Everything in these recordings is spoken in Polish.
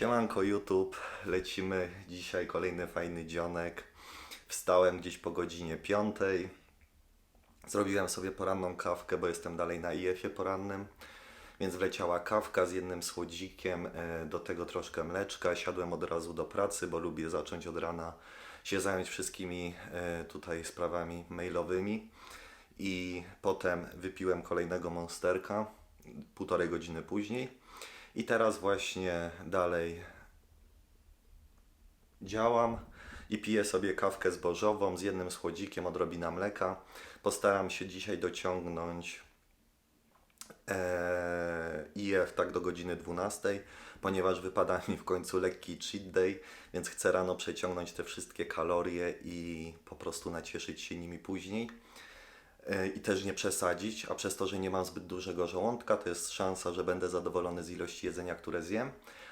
Siemanko YouTube, lecimy dzisiaj kolejny fajny dzionek. Wstałem gdzieś po godzinie 5. Zrobiłem sobie poranną kawkę, bo jestem dalej na IF-ie porannym. Więc wleciała kawka z jednym słodzikiem, e, do tego troszkę mleczka. Siadłem od razu do pracy, bo lubię zacząć od rana się zająć wszystkimi e, tutaj sprawami mailowymi. I potem wypiłem kolejnego monsterka, półtorej godziny później. I teraz właśnie dalej działam i piję sobie kawkę zbożową z jednym słodzikiem, odrobina mleka. Postaram się dzisiaj dociągnąć e, IF tak do godziny 12, ponieważ wypada mi w końcu lekki cheat day, więc chcę rano przeciągnąć te wszystkie kalorie i po prostu nacieszyć się nimi później i też nie przesadzić, a przez to, że nie mam zbyt dużego żołądka, to jest szansa, że będę zadowolony z ilości jedzenia, które zjem,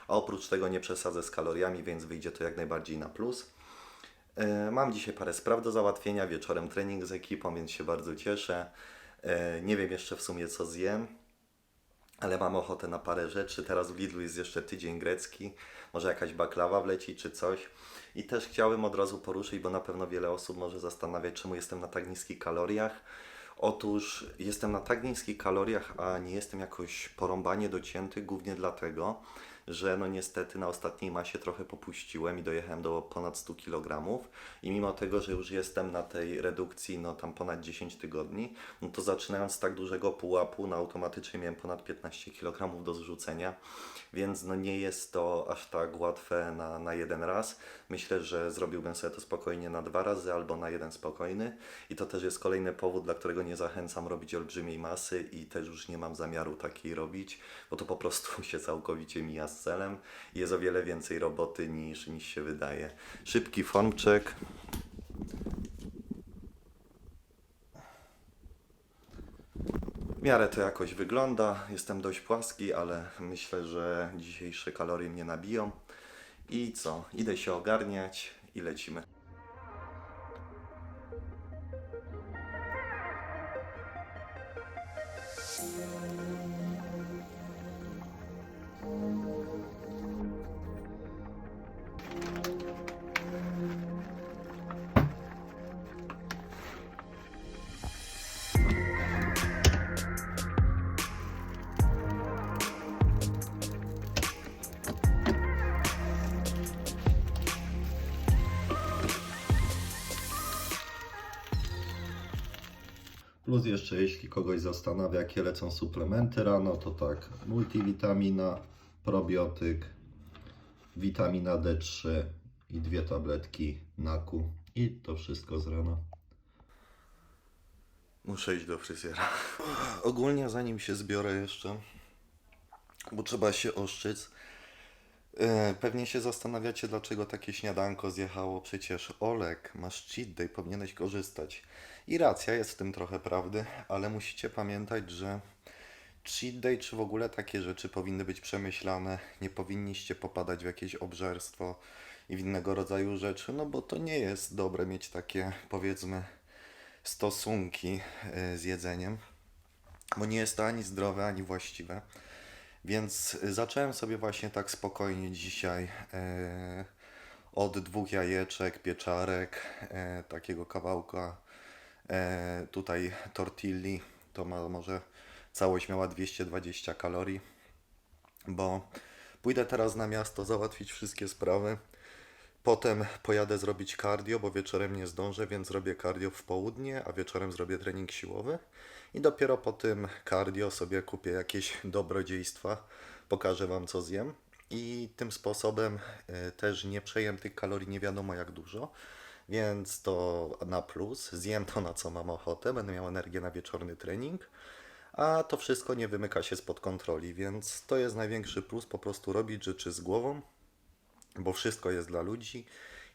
a oprócz tego nie przesadzę z kaloriami, więc wyjdzie to jak najbardziej na plus. E, Mam dzisiaj parę spraw do załatwienia, wieczorem trening z ekipą, więc się bardzo cieszę. E, Nie wiem jeszcze w sumie co zjem, ale mam ochotę na parę rzeczy. Teraz w Lidlu jest jeszcze tydzień grecki, może jakaś baklawa wleci czy coś. I też chciałem od razu poruszyć, bo na pewno wiele osób może zastanawiać, czemu jestem na tak niskich kaloriach. Otóż jestem na tak niskich kaloriach, a nie jestem jakoś porąbanie docięty, głównie dlatego, że no niestety na ostatniej masie trochę popuściłem i dojechałem do ponad 100 kg i mimo tego, że już jestem na tej redukcji no tam ponad 10 tygodni, no to zaczynając z tak dużego pułapu, no automatycznie miałem ponad 15 kg do zrzucenia, więc no nie jest to aż tak łatwe na, na jeden raz. Myślę, że zrobiłbym sobie to spokojnie na dwa razy albo na jeden spokojny. I to też jest kolejny powód, dla którego nie zachęcam robić olbrzymiej masy i też już nie mam zamiaru takiej robić, bo to po prostu się całkowicie mija z celem jest o wiele więcej roboty niż, niż się wydaje. Szybki form check. W miarę to jakoś wygląda. Jestem dość płaski, ale myślę, że dzisiejsze kalorie mnie nabiją. I co? Idę się ogarniać i lecimy. Jeszcze jeśli kogoś zastanawia, jakie lecą suplementy rano, to tak, multivitamina, probiotyk, witamina D3 i dwie tabletki NAKU i to wszystko z rana. Muszę iść do fryzjera. Ogólnie zanim się zbiorę jeszcze, bo trzeba się oszczyc. E, Pewnie się zastanawiacie, dlaczego takie śniadanko zjechało. Przecież Olek, masz cheat day, powinieneś korzystać. I racja, jest w tym trochę prawdy, ale musicie pamiętać, że cheat day czy w ogóle takie rzeczy powinny być przemyślane. Nie powinniście popadać w jakieś obżerstwo i w innego rodzaju rzeczy, no bo to nie jest dobre mieć takie, powiedzmy, stosunki e, z jedzeniem, bo nie jest to ani zdrowe, ani właściwe. Więc zacząłem sobie właśnie tak spokojnie dzisiaj e, od dwóch jajeczek, pieczarek, e, takiego kawałka e, tutaj tortilli. To ma może całość miała 220 kalorii, bo pójdę teraz na miasto załatwić wszystkie sprawy. Potem pojadę zrobić cardio, bo wieczorem nie zdążę, więc zrobię cardio w południe, a wieczorem zrobię trening siłowy. I dopiero po tym cardio sobie kupię jakieś dobrodziejstwa, pokażę Wam co zjem. I tym sposobem y, też nie przejem tych kalorii nie wiadomo jak dużo, więc to na plus. Zjem to na co mam ochotę, będę miał energię na wieczorny trening. A to wszystko nie wymyka się spod kontroli, więc to jest największy plus, po prostu robić rzeczy z głową, bo wszystko jest dla ludzi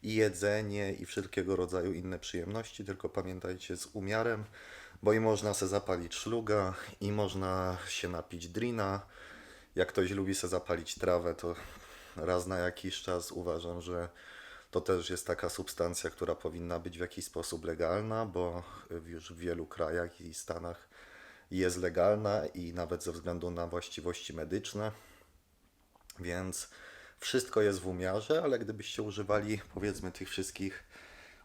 i jedzenie i wszelkiego rodzaju inne przyjemności, tylko pamiętajcie z umiarem, bo i można se zapalić szluga i można się napić drina. Jak ktoś lubi se zapalić trawę, to raz na jakiś czas uważam, że to też jest taka substancja, która powinna być w jakiś sposób legalna, bo już w wielu krajach i stanach jest legalna i nawet ze względu na właściwości medyczne. Więc wszystko jest w umiarze, ale gdybyście używali powiedzmy tych wszystkich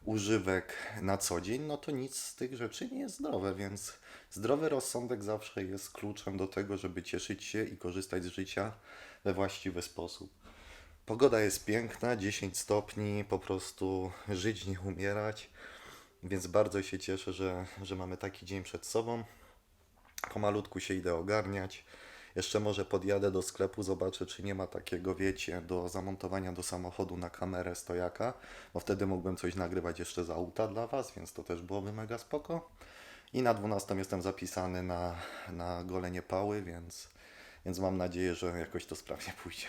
używek na co dzień, no to nic z tych rzeczy nie jest zdrowe, więc zdrowy rozsądek zawsze jest kluczem do tego, żeby cieszyć się i korzystać z życia we właściwy sposób. Pogoda jest piękna, 10 stopni, po prostu żyć, nie umierać, więc bardzo się cieszę, że, że mamy taki dzień przed sobą. Pomalutku się idę ogarniać. Jeszcze może podjadę do sklepu, zobaczę, czy nie ma takiego, wiecie, do zamontowania do samochodu na kamerę stojaka, bo wtedy mógłbym coś nagrywać jeszcze z auta dla Was, więc to też byłoby mega spoko. I na 12 jestem zapisany na, na golenie pały, więc, więc mam nadzieję, że jakoś to sprawnie pójdzie.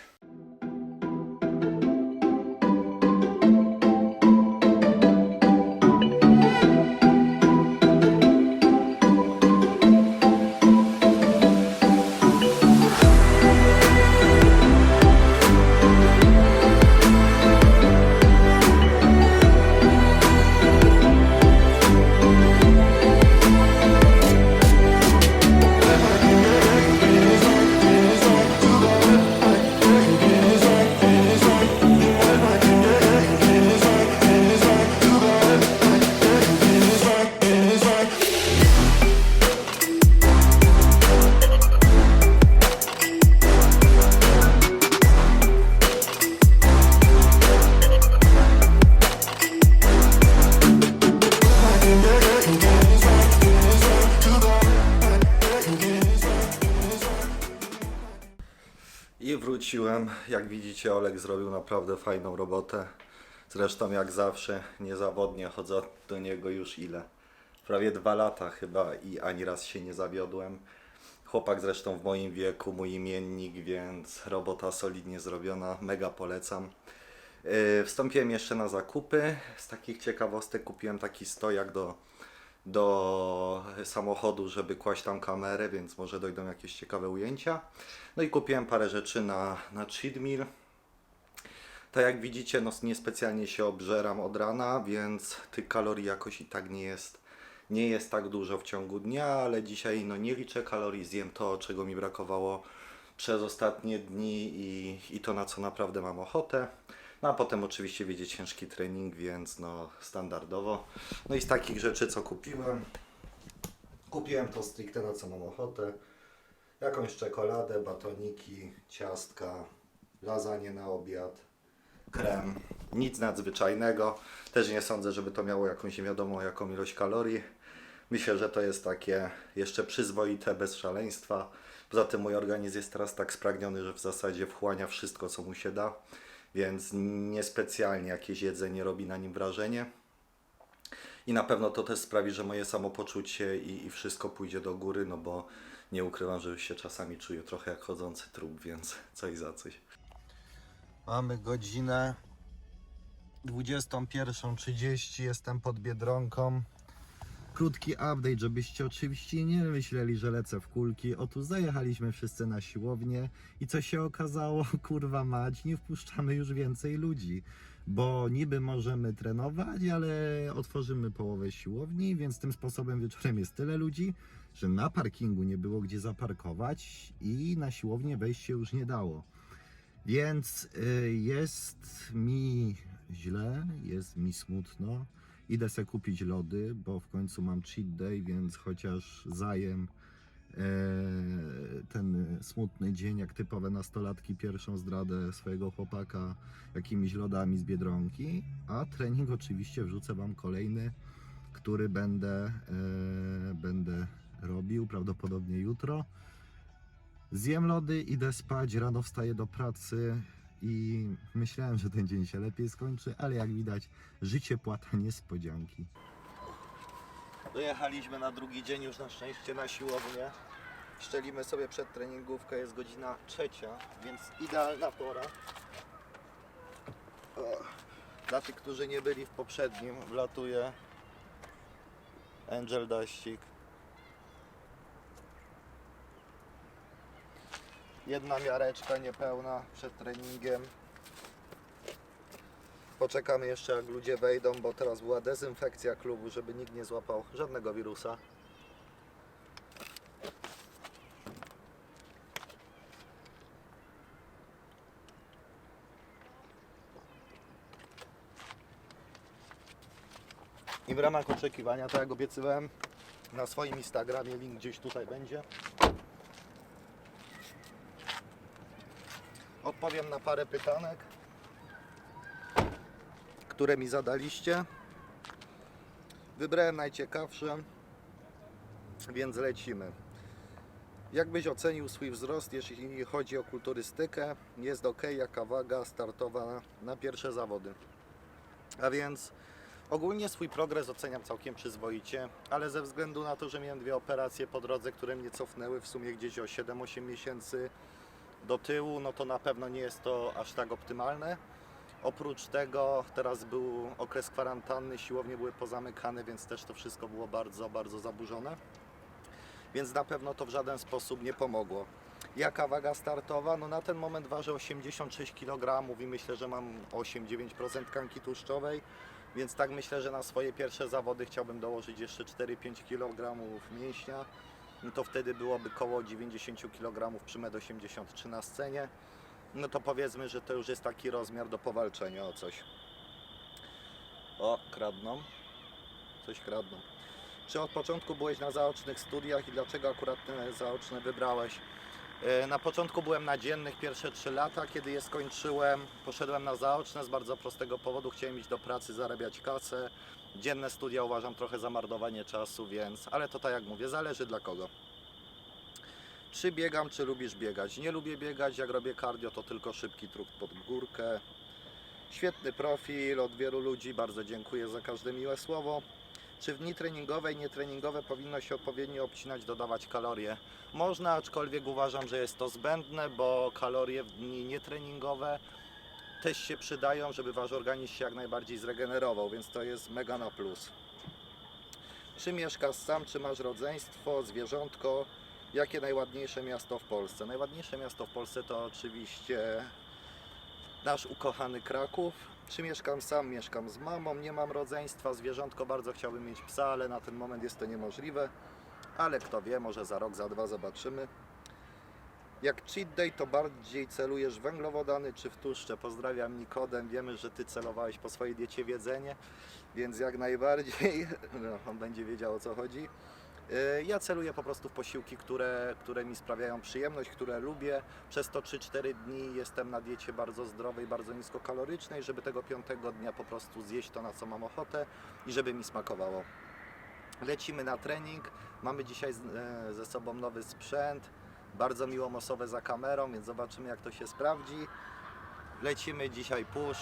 Jak widzicie, Olek zrobił naprawdę fajną robotę. Zresztą, jak zawsze, niezawodnie chodzę do niego już ile? Prawie dwa lata chyba i ani raz się nie zawiodłem. Chłopak zresztą w moim wieku, mój imiennik, więc robota solidnie zrobiona. Mega polecam. Yy, Wstąpiłem jeszcze na zakupy. Z takich ciekawostek kupiłem taki stojak do, do samochodu, żeby kłaść tam kamerę, więc może dojdą jakieś ciekawe ujęcia. No i kupiłem parę rzeczy na, na cheat. Tak jak widzicie, no niespecjalnie się obżeram od rana, więc tych kalorii jakoś i tak nie jest, nie jest tak dużo w ciągu dnia, ale dzisiaj no nie liczę kalorii, zjem to, czego mi brakowało przez ostatnie dni i, i to na co naprawdę mam ochotę. No a potem oczywiście wiedzie ciężki trening, więc no standardowo. No i z takich rzeczy co kupiłem, kupiłem to stricte na co mam ochotę. Jakąś czekoladę, batoniki, ciastka, lasagne na obiad, krem. Nic nadzwyczajnego. Też nie sądzę, żeby to miało jakąś wiadomo jaką ilość kalorii. Myślę, że to jest takie jeszcze przyzwoite, bez szaleństwa. Poza tym mój organizm jest teraz tak spragniony, że w zasadzie wchłania wszystko, co mu się da, więc niespecjalnie jakieś jedzenie robi na nim wrażenie. I na pewno to też sprawi, że moje samopoczucie i, i wszystko pójdzie do góry, no bo nie ukrywam, że już się czasami czuję trochę jak chodzący trup, więc coś za coś. Mamy godzinę 21.30, jestem pod Biedronką. Krótki update, żebyście oczywiście nie myśleli, że lecę w kulki. Otóż zajechaliśmy wszyscy na siłownię i co się okazało, kurwa mać, nie wpuszczamy już więcej ludzi. Bo niby możemy trenować, ale otworzymy połowę siłowni, więc tym sposobem wieczorem jest tyle ludzi, że na parkingu nie było gdzie zaparkować i na siłownię wejść się już nie dało. Więc y, jest mi źle, jest mi smutno. Idę sobie kupić lody, bo w końcu mam cheat day, więc chociaż zajem e, ten smutny dzień, jak typowe nastolatki, pierwszą zdradę swojego chłopaka jakimiś lodami z biedronki. A trening oczywiście wrzucę Wam kolejny, który będę, e, będę robił prawdopodobnie jutro. Zjem lody, idę spać, rano wstaję do pracy i myślałem, że ten dzień się lepiej skończy, ale jak widać, życie płata niespodzianki. Dojechaliśmy na drugi dzień już na szczęście na siłownię. Szczelimy sobie przed treningówkę, jest godzina trzecia, więc idealna pora. Dla tych, którzy nie byli w poprzednim, wlatuje Angel Daścik. Jedna miareczka niepełna przed treningiem. Poczekamy jeszcze jak ludzie wejdą, bo teraz była dezynfekcja klubu, żeby nikt nie złapał żadnego wirusa. I w ramach oczekiwania, tak jak obiecywałem, na swoim Instagramie link gdzieś tutaj będzie. Odpowiem na parę pytanek, które mi zadaliście. Wybrałem najciekawsze, więc lecimy. Jak byś ocenił swój wzrost, jeśli chodzi o kulturystykę? Jest ok, jaka waga startowa na pierwsze zawody? A więc ogólnie swój progres oceniam całkiem przyzwoicie, ale ze względu na to, że miałem dwie operacje po drodze, które mnie cofnęły w sumie gdzieś o 7-8 miesięcy do tyłu, no to na pewno nie jest to aż tak optymalne. Oprócz tego teraz był okres kwarantanny, siłownie były pozamykane, więc też to wszystko było bardzo, bardzo zaburzone. Więc na pewno to w żaden sposób nie pomogło. Jaka waga startowa? No na ten moment ważę 86 kg i myślę, że mam 8-9% tkanki tłuszczowej. Więc tak myślę, że na swoje pierwsze zawody chciałbym dołożyć jeszcze 4-5 kg mięśnia. No to wtedy byłoby koło 90 kg przy 1,83 m na scenie. No to powiedzmy, że to już jest taki rozmiar do powalczenia o coś. O, kradną. Coś kradną. Czy od początku byłeś na zaocznych studiach i dlaczego akurat te zaoczne wybrałeś? E, Na początku byłem na dziennych pierwsze 3 lata, kiedy je skończyłem, poszedłem na zaoczne z bardzo prostego powodu, chciałem iść do pracy, zarabiać kasę. Dzienne studia uważam trochę za marnowanie czasu, więc, ale to tak jak mówię, zależy dla kogo. Czy biegam, czy lubisz biegać? Nie lubię biegać, jak robię cardio, to tylko szybki truk pod górkę. Świetny profil od wielu ludzi, bardzo dziękuję za każde miłe słowo. Czy w dni treningowe i nietreningowe powinno się odpowiednio obcinać, dodawać kalorie? Można, aczkolwiek uważam, że jest to zbędne, bo kalorie w dni nietreningowe też się przydają, żeby Wasz organizm się jak najbardziej zregenerował, więc to jest mega na plus. Czy mieszkasz sam, czy masz rodzeństwo, zwierzątko? Jakie najładniejsze miasto w Polsce? Najładniejsze miasto w Polsce to oczywiście nasz ukochany Kraków. Czy mieszkam sam? Mieszkam z mamą, nie mam rodzeństwa, zwierzątko bardzo chciałbym mieć psa, ale na ten moment jest to niemożliwe. Ale kto wie, może za rok, za dwa zobaczymy. Jak cheat day, to bardziej celujesz węglowodany czy w tłuszcze? Pozdrawiam Nikodem, wiemy, że Ty celowałeś po swojej diecie w jedzenie, więc jak najbardziej, no, on będzie wiedział o co chodzi. Yy, Ja celuję po prostu w posiłki, które, które mi sprawiają przyjemność, które lubię. Przez to 3-4 dni jestem na diecie bardzo zdrowej, bardzo niskokalorycznej, żeby tego piątego dnia po prostu zjeść to, na co mam ochotę i żeby mi smakowało. Lecimy na trening. Mamy dzisiaj e, ze sobą nowy sprzęt. Bardzo miłą osobę za kamerą, więc zobaczymy jak to się sprawdzi. Lecimy dzisiaj push.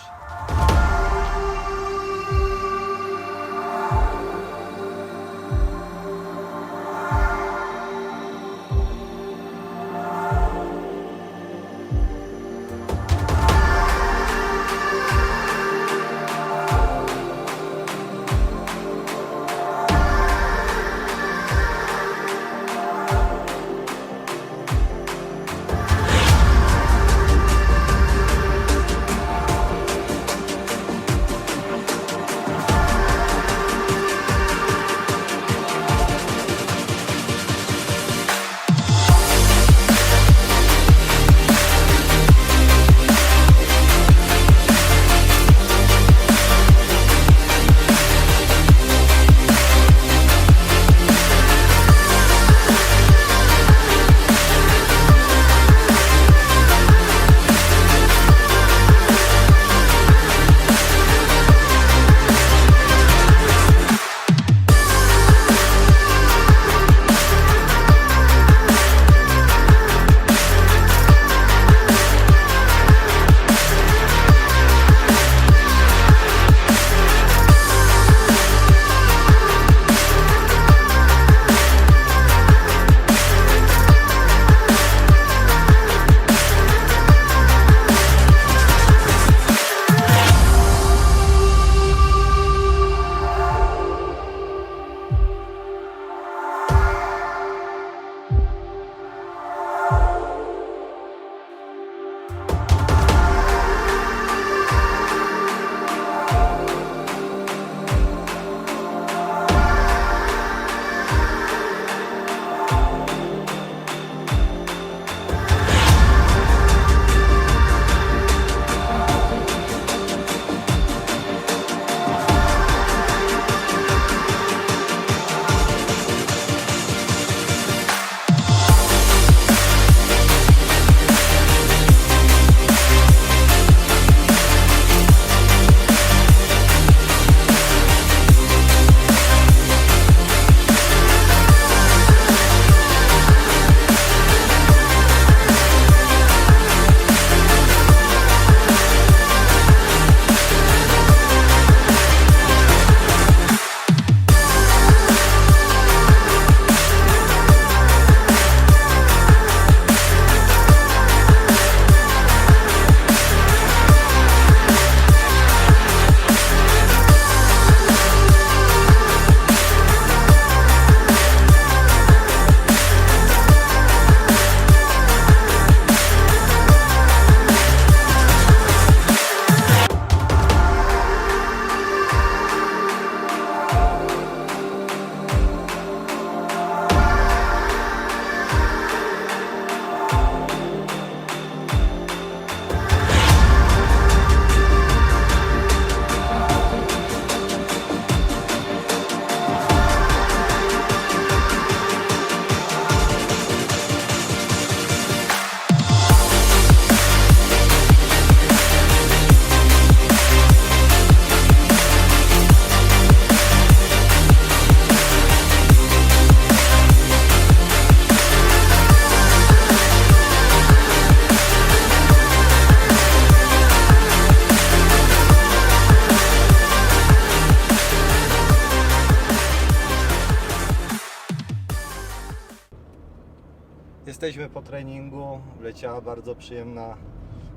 Treningu, leciała bardzo przyjemna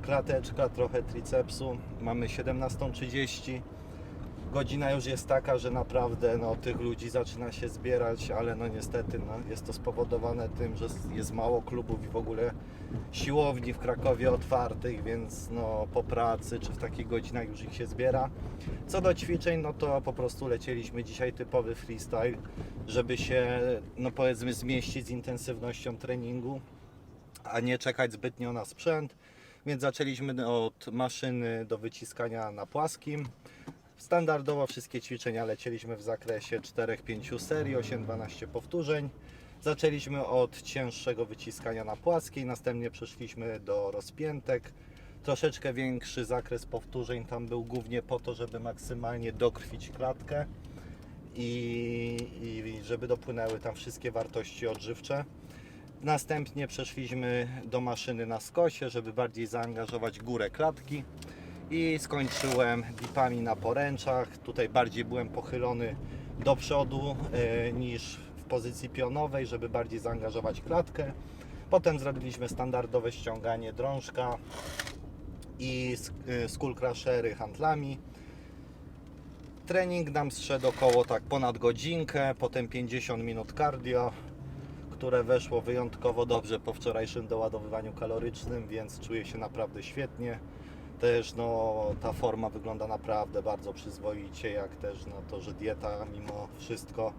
klateczka, trochę tricepsu. Mamy 17.30. Godzina już jest taka, że naprawdę no, tych ludzi zaczyna się zbierać, ale no niestety no, jest to spowodowane tym, że jest mało klubów i w ogóle siłowni w Krakowie otwartych, więc no, po pracy czy w takich godzinach już ich się zbiera. Co do ćwiczeń, no to po prostu lecieliśmy dzisiaj typowy freestyle, żeby się no powiedzmy zmieścić z intensywnością treningu, a nie czekać zbytnio na sprzęt. Więc zaczęliśmy od maszyny do wyciskania na płaskim. Standardowo wszystkie ćwiczenia lecieliśmy w zakresie 4-5 serii, 8-12 powtórzeń. Zaczęliśmy od cięższego wyciskania na płaskiej, następnie przeszliśmy do rozpiętek. Troszeczkę większy zakres powtórzeń tam był głównie po to, żeby maksymalnie dokrwić klatkę i, i żeby dopłynęły tam wszystkie wartości odżywcze. Następnie przeszliśmy do maszyny na skosie, żeby bardziej zaangażować górę klatki i skończyłem dipami na poręczach. Tutaj bardziej byłem pochylony do przodu e, niż w pozycji pionowej, żeby bardziej zaangażować klatkę. Potem zrobiliśmy standardowe ściąganie drążka i e, skull crushery handlami. Trening nam zszedł około tak ponad godzinkę, potem 50 minut cardio, które weszło wyjątkowo dobrze po wczorajszym doładowywaniu kalorycznym, więc czuję się naprawdę świetnie. Też no, ta forma wygląda naprawdę bardzo przyzwoicie, jak też no, to, że dieta mimo wszystko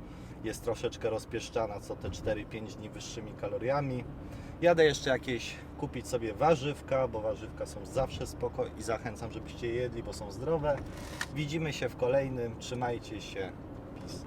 jest troszeczkę rozpieszczana co te 4-5 dni wyższymi kaloriami. Jadę jeszcze jakieś kupić sobie warzywka, bo warzywka są zawsze spoko i zachęcam, żebyście je jedli, bo są zdrowe. Widzimy się w kolejnym. Trzymajcie się.